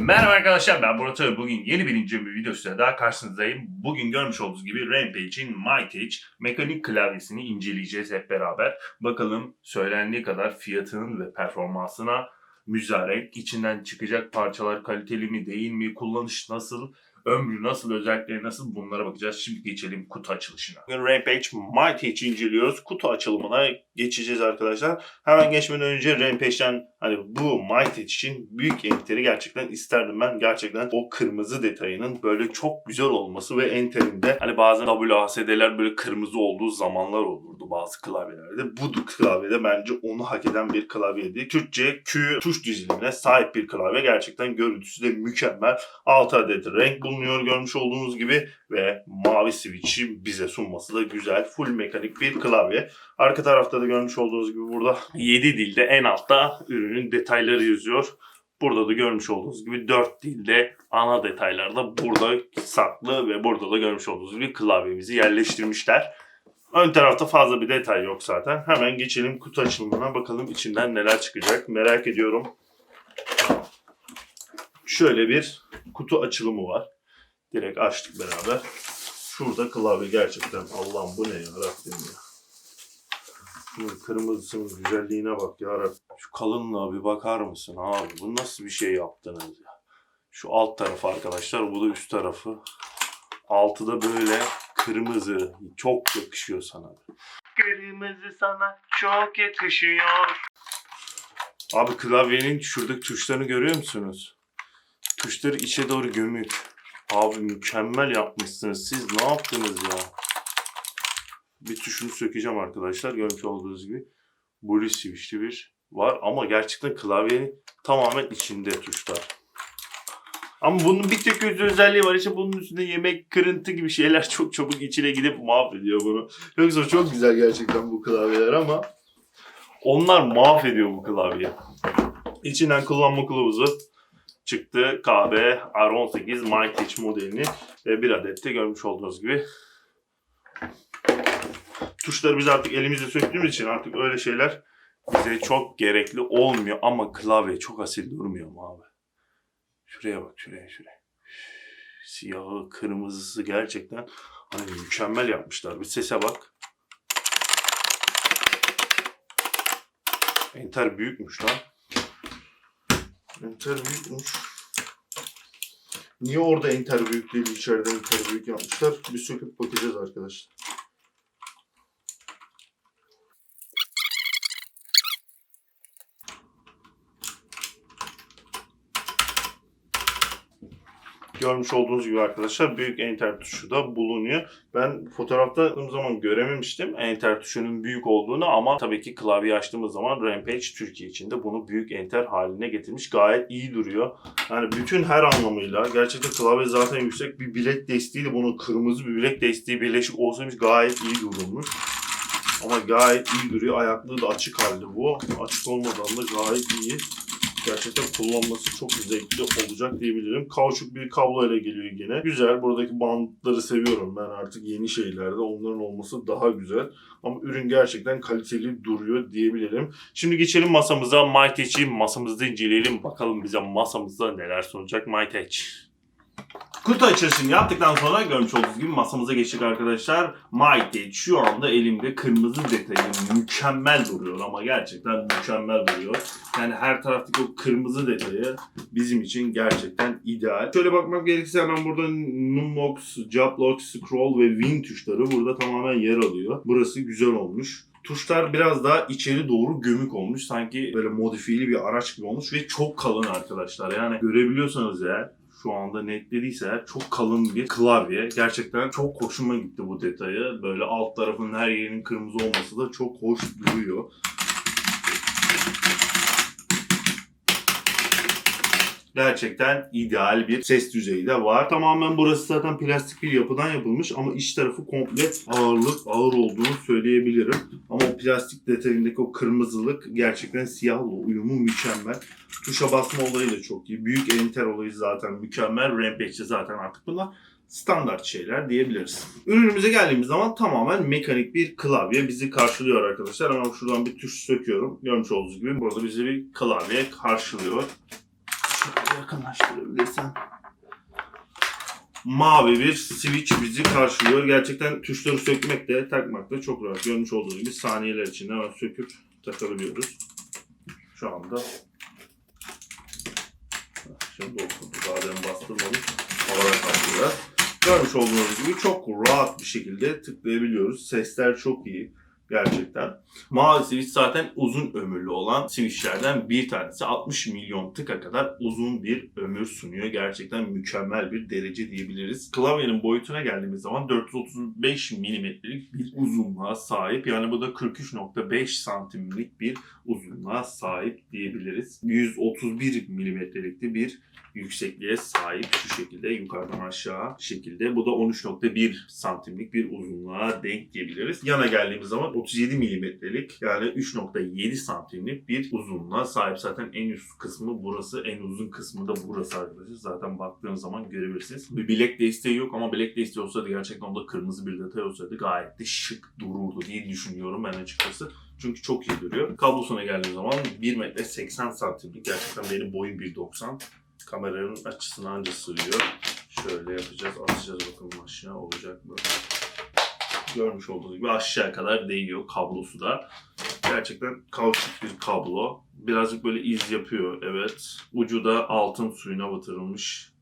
Merhaba arkadaşlar ben Murat Ağır. Bugün yeni bir inceleme videosuyla daha karşınızdayım. Bugün görmüş olduğunuz gibi Rampage'in MyTouch mekanik klavyesini inceleyeceğiz hep beraber. Bakalım söylendiği kadar fiyatının ve performansına müzarek, içinden çıkacak parçalar kaliteli mi değil mi, kullanış nasıl, ömrü nasıl, özellikleri nasıl bunlara bakacağız. Şimdi geçelim kutu açılışına. Bugün Rampage MyTouch inceliyoruz. Kutu açılımına geçeceğiz arkadaşlar. Hemen geçmeden önce Rampage'den hani bu MyTouch için büyük enteri gerçekten isterdim ben. Gerçekten o kırmızı detayının böyle çok güzel olması ve enterinde hani bazen WASD'ler böyle kırmızı olduğu zamanlar olurdu bazı klavyelerde. Bu klavyede bence onu hak eden bir klavyeydi. Türkçe Q tuş dizilimine sahip bir klavye. Gerçekten görüntüsü de mükemmel. 6 adet renk bulunuyor görmüş olduğunuz gibi ve mavi switch'i bize sunması da güzel. Full mekanik bir klavye. Arka tarafta da görmüş olduğunuz gibi burada 7 dilde en altta ürünün detayları yazıyor. Burada da görmüş olduğunuz gibi 4 dilde ana detaylar da burada saklı ve burada da görmüş olduğunuz gibi klavyemizi yerleştirmişler. Ön tarafta fazla bir detay yok zaten. Hemen geçelim kutu açılımına bakalım içinden neler çıkacak merak ediyorum. Şöyle bir kutu açılımı var. Direkt açtık beraber. Şurada klavye gerçekten Allah'ım bu ne ya Rabbim ya. Şunun kırmızısının güzelliğine bak ya Rabbim. Şu kalınlığa bir bakar mısın abi? Bu nasıl bir şey yaptınız ya? Şu alt tarafı arkadaşlar bu da üst tarafı. Altı da böyle kırmızı. Çok yakışıyor sana. Kırmızı sana çok yakışıyor. Abi klavyenin şuradaki tuşlarını görüyor musunuz? Tuşları içe doğru gömük. Abi mükemmel yapmışsınız. Siz ne yaptınız ya? Bir tuşunu sökeceğim arkadaşlar. Görmüş olduğunuz gibi. Blue switch'li bir var ama gerçekten klavyenin tamamen içinde tuşlar. Ama bunun bir tek özelliği var. İşte bunun üstünde yemek, kırıntı gibi şeyler çok çabuk içine gidip mahvediyor bunu. Yoksa çok güzel gerçekten bu klavyeler ama onlar mahvediyor bu klavyeyi. İçinden kullanma kılavuzu çıktı. KB R18 MyTouch modelini ve bir adet de görmüş olduğunuz gibi tuşları biz artık elimizle söktüğümüz için artık öyle şeyler bize çok gerekli olmuyor ama klavye çok asil durmuyor mu abi? Şuraya bak şuraya şuraya. Siyahı, kırmızısı gerçekten hani mükemmel yapmışlar. Bir sese bak. Enter büyükmüş lan. Enter büyükmüş. Niye orada enter büyük değil, içeride enter büyük yapmışlar? Bir söküp bakacağız arkadaşlar. Görmüş olduğunuz gibi arkadaşlar büyük enter tuşu da bulunuyor. Ben fotoğrafta baktığım zaman görememiştim enter tuşunun büyük olduğunu ama tabii ki klavye açtığımız zaman Rampage Türkiye için de bunu büyük enter haline getirmiş. Gayet iyi duruyor. Yani bütün her anlamıyla gerçekten klavye zaten yüksek bir bilek desteğiyle bunun kırmızı bir bilek desteği birleşik olsaymış gayet iyi durulmuş. Ama gayet iyi duruyor. Ayaklığı da açık halde bu. Açık olmadan da gayet iyi. Gerçekten kullanması çok zevkli olacak diyebilirim. Kauçuk bir kablo ile geliyor yine. Güzel. Buradaki bantları seviyorum ben artık yeni şeylerde. Onların olması daha güzel. Ama ürün gerçekten kaliteli duruyor diyebilirim. Şimdi geçelim masamıza. MyTouch'i masamızda inceleyelim. Bakalım bize masamızda neler sunacak MyTouch. Kutu açılışını yaptıktan sonra görmüş olduğunuz gibi masamıza geçtik arkadaşlar. MyTouch şu anda elimde kırmızı detayı mükemmel duruyor ama gerçekten mükemmel duruyor. Yani her taraftaki o kırmızı detayı bizim için gerçekten ideal. Şöyle bakmak gerekirse hemen burada Numbox, Jablock, Scroll ve Win tuşları burada tamamen yer alıyor. Burası güzel olmuş. Tuşlar biraz daha içeri doğru gömük olmuş. Sanki böyle modifiyeli bir araç gibi olmuş ve çok kalın arkadaşlar. Yani görebiliyorsanız eğer şu anda netlediyse çok kalın bir klavye. Gerçekten çok hoşuma gitti bu detayı. Böyle alt tarafının her yerinin kırmızı olması da çok hoş duruyor. Gerçekten ideal bir ses düzeyi de var. Tamamen burası zaten plastik bir yapıdan yapılmış ama iç tarafı komple ağırlık ağır olduğunu söyleyebilirim. Ama o plastik detayındaki o kırmızılık gerçekten siyahla uyumu mükemmel. Tuşa basma olayı da çok iyi. Büyük enter olayı zaten mükemmel. Rampage'de zaten artık bunlar standart şeyler diyebiliriz. Ürünümüze geldiğimiz zaman tamamen mekanik bir klavye bizi karşılıyor arkadaşlar. Ama şuradan bir tuş söküyorum. Görmüş olduğunuz gibi burada bizi bir klavye karşılıyor. Şöyle yakınlaştırabilirsem. Mavi bir switch bizi karşılıyor. Gerçekten tuşları sökmek de takmak da çok rahat. Görmüş olduğunuz gibi saniyeler içinde hemen söküp takabiliyoruz. Şu anda Şimdi dokundu. Daha demin bastırmadık. Havada kalkıyor. Görmüş olduğunuz gibi çok rahat bir şekilde tıklayabiliyoruz. Sesler çok iyi. Gerçekten. Mavi switch zaten uzun ömürlü olan switchlerden bir tanesi. 60 milyon tıka kadar uzun bir ömür sunuyor. Gerçekten mükemmel bir derece diyebiliriz. Klavyenin boyutuna geldiğimiz zaman 435 milimetrelik bir uzunluğa sahip. Yani bu da 43.5 santimlik bir uzunluğa sahip diyebiliriz. 131 milimetrelikli bir yüksekliğe sahip şu şekilde yukarıdan aşağı şekilde. Bu da 13.1 santimlik bir uzunluğa denk diyebiliriz. Yana geldiğimiz zaman 37 milimetrelik yani 3.7 santimlik bir uzunluğa sahip. Zaten en üst kısmı burası. En uzun kısmı da burası arkadaşlar. Zaten baktığınız zaman görebilirsiniz. Bir bilek desteği yok ama bilek desteği olsaydı gerçekten onda kırmızı bir detay olsaydı gayet de şık dururdu diye düşünüyorum ben açıkçası. Çünkü çok iyi duruyor. Kablosuna geldiğim zaman 1 metre 80 santimlik. Gerçekten benim boyum 1.90. Kameranın açısını anca sığıyor. Şöyle yapacağız. Atacağız bakalım aşağı olacak mı? Görmüş olduğunuz gibi aşağı kadar değiyor kablosu da. Gerçekten kauçuk bir kablo. Birazcık böyle iz yapıyor evet. Ucu da altın suyuna batırılmış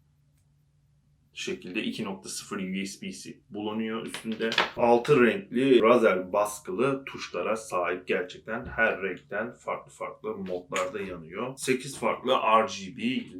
şekilde 2.0 USB-C bulunuyor üstünde. Altı renkli razer baskılı tuşlara sahip gerçekten her renkten farklı farklı modlarda yanıyor. 8 farklı RGB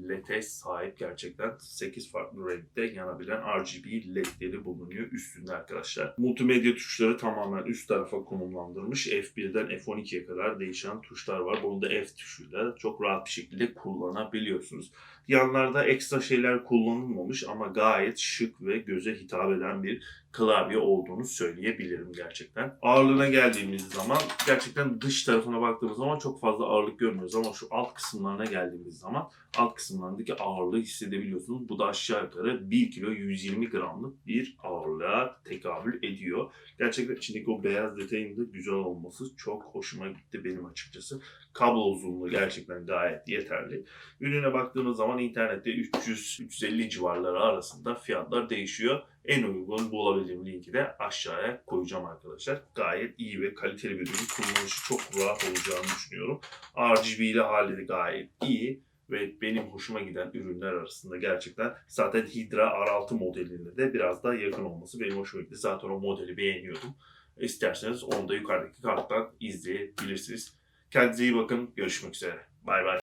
LED'e sahip gerçekten 8 farklı renkte yanabilen RGB LED'leri bulunuyor üstünde arkadaşlar. Multimedya tuşları tamamen üst tarafa konumlandırmış. F1'den F12'ye kadar değişen tuşlar var. Bunu da F tuşuyla çok rahat bir şekilde kullanabiliyorsunuz. Yanlarda ekstra şeyler kullanılmamış ama gayet şık ve göze hitap eden bir klavye olduğunu söyleyebilirim gerçekten. Ağırlığına geldiğimiz zaman gerçekten dış tarafına baktığımız zaman çok fazla ağırlık görmüyoruz ama şu alt kısımlarına geldiğimiz zaman alt kısımlarındaki ağırlığı hissedebiliyorsunuz. Bu da aşağı yukarı 1 kilo 120 gramlık bir ağırlığa tekabül ediyor. Gerçekten içindeki o beyaz detayın da güzel olması çok hoşuma gitti benim açıkçası. Kablo uzunluğu gerçekten gayet yeterli. Ürüne baktığınız zaman internette 300-350 civarları arasında fiyatlar değişiyor. En uygun bulabildiğim linki de aşağıya koyacağım arkadaşlar. Gayet iyi ve kaliteli bir ürün. Kullanışı çok rahat olacağını düşünüyorum. RGB ile hali gayet iyi ve benim hoşuma giden ürünler arasında gerçekten zaten Hydra R6 modeline de biraz daha yakın olması benim hoşuma gitti. Zaten o modeli beğeniyordum. İsterseniz onu da yukarıdaki karttan izleyebilirsiniz. Kendinize iyi bakın. Görüşmek üzere. Bay bay.